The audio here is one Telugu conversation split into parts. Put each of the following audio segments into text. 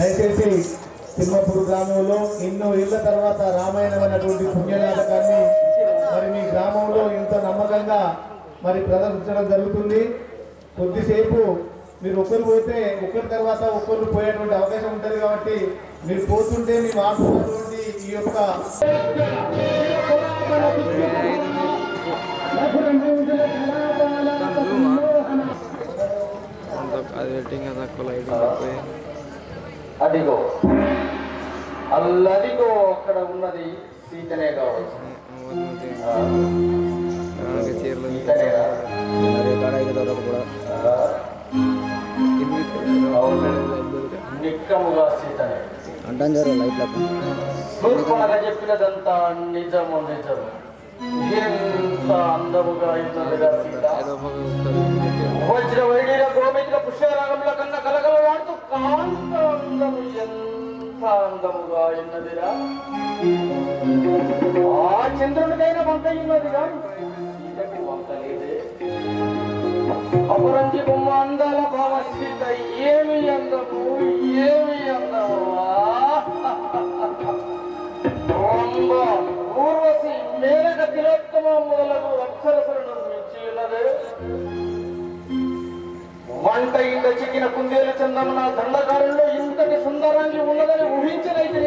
దయచేసి తిమ్మపూర్ గ్రామంలో ఎన్నో ఏళ్ళ తర్వాత రామాయణం అనేటువంటి పుణ్యనాటకాన్ని మరి మీ గ్రామంలో ఇంత నమ్మకంగా మరి ప్రదర్శించడం జరుగుతుంది. కొద్దిసేపు మీరు ఒకరు పోతే ఒకరి తర్వాత ఒకరు పోయేటువంటి అవకాశం ఉంటుంది కాబట్టి మీరు పోతుంటే మీ మాట్లాడుతున్నటువంటి ఈ యొక్క అది వెయిటింగ్ తక్కువ లైటింగ్ అదిగో. అల్లదిగో అక్కడ ఉన్నది సీతనే కావచ్చు. నిక్కముగా సీతనే. లైట్లకు శూర్పణగా చెప్పినదంతా నిజము నిజము. ఎంత అందముగా ఉన్నదిగా సీత? వజ్ర వైడీల గోమిత్ర పుష్యరాగంలో కన్నా కలకలలాడుతూ ఉన్నదిరా. ఆ చంద్రుడికైనా వంక ఉన్నదిరా. సీతకి వంక లేదే. అపరంజి బొమ్మ అందాల భావ సీత ఏమి అందము ఏమి అందమా రొంబ ఊర్వశి మేనక తిలోత్తమ మొదలకు అప్సరసలను మించి ఉన్నదే. వంట ఇంట చిక్కిన కుందేలు చందమున దండకారుల్లో ఇంతటి సుందరాంగి ఉన్నదని ఊహించనైతే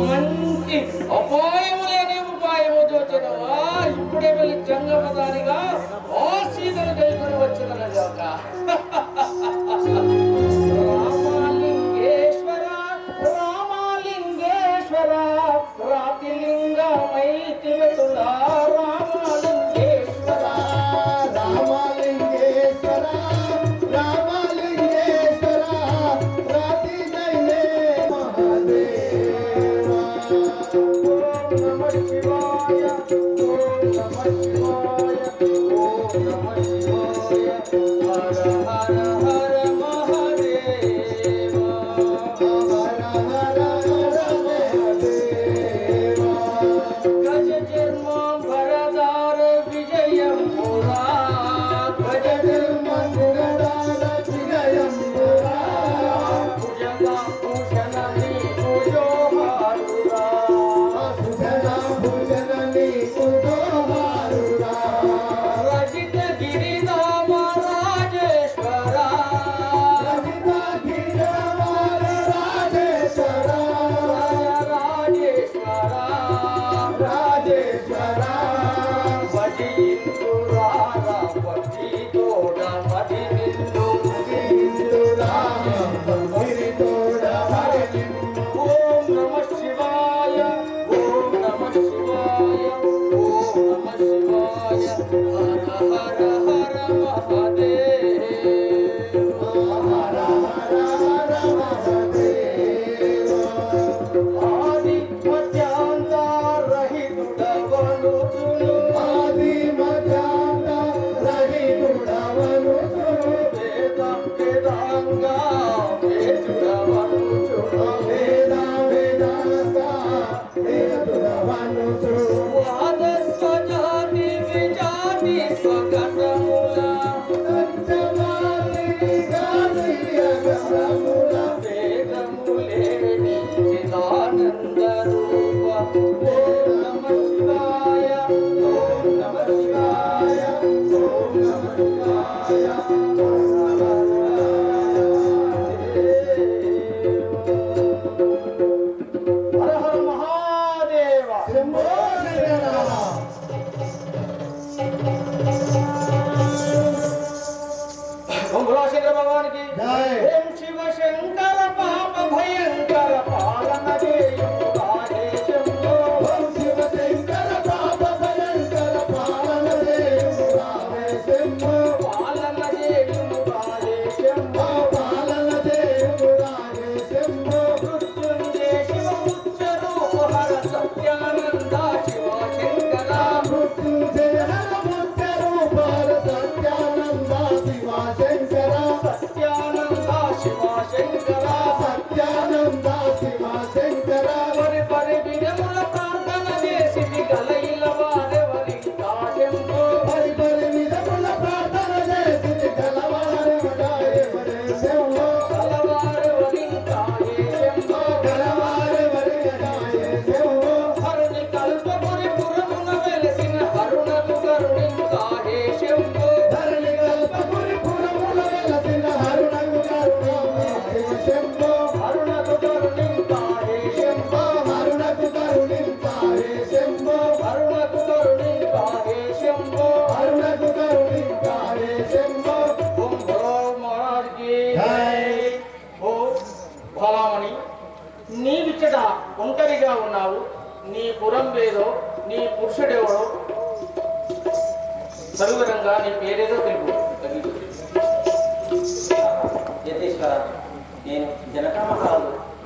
మంచి అపాయము లేని ఉపాయము చూచినవా ఇప్పుడే వెళ్ళి జంగమదానిగా Bye. Wakanda. నేను జనక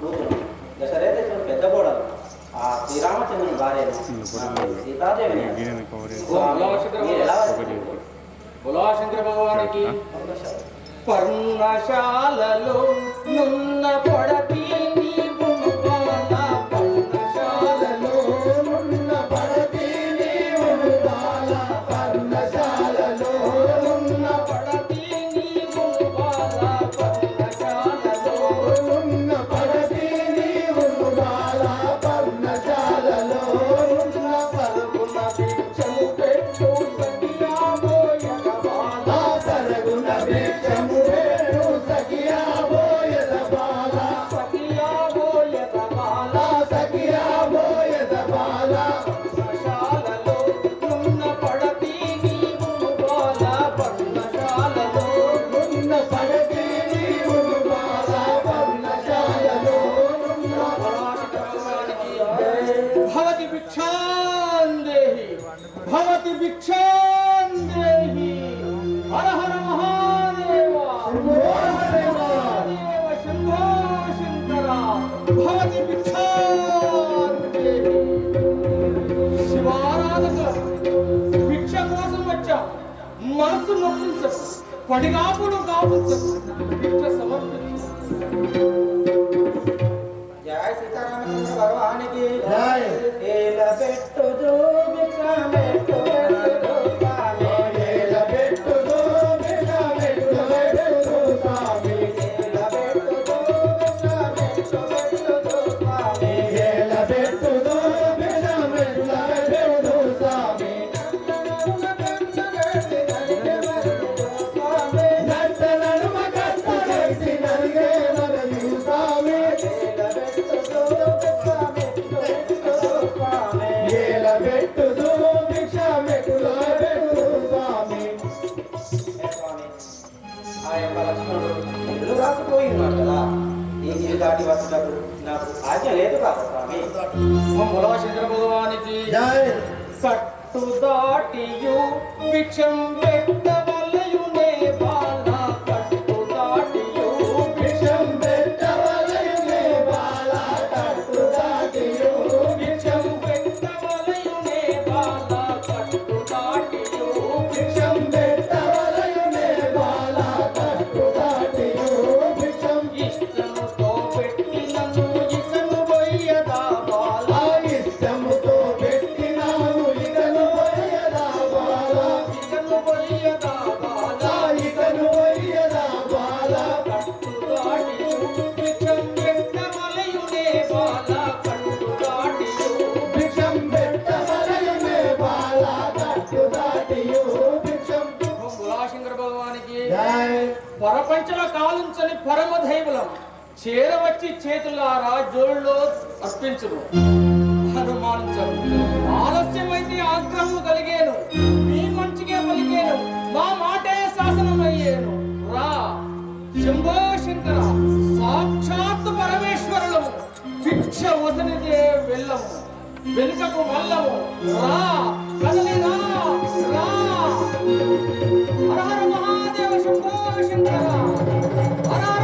కూతురు దశరథేశ్వరు పెద్ద కూడా ఆ శ్రీరామచంద్రుని భార్య సీతాదేవిని భగవానికి పర్ణశాలలో भिक्षान्देहि भवति भिक्षान्देहि हर हर महादेव महादेव शम्भो शङ्करा भवति भिक्षान्देहि శివారాధక భిక్ష కోసం వచ్చా మనసు నొప్పించదు పడిగాపులు కావచ్చు భిక్ష సమర్పించు జయ సీతారామచంద్ర భగవానికి జయ রে మూలవశంకర భగవానికి సట్టు దాటియు భిక్షం పెట్ట. ప్రపంచం కాలించని పరమ దైవలం చేరవచ్చి చేతులారా జోళ్ళలో అర్పించను. అనుమానించను ఆలస్యమైతే ఆగ్రహం కలిగేను మీ మంచిగా పలికేను మా మాటే శాసనమయ్యేను. రా శంభో శంకర సాక్షాత్ పరమేశ్వరులు భిక్ష వసనిదే వెళ్ళము వెనుకకు మల్లము. రా. हर हर महादेव शंभो शंकर हर हर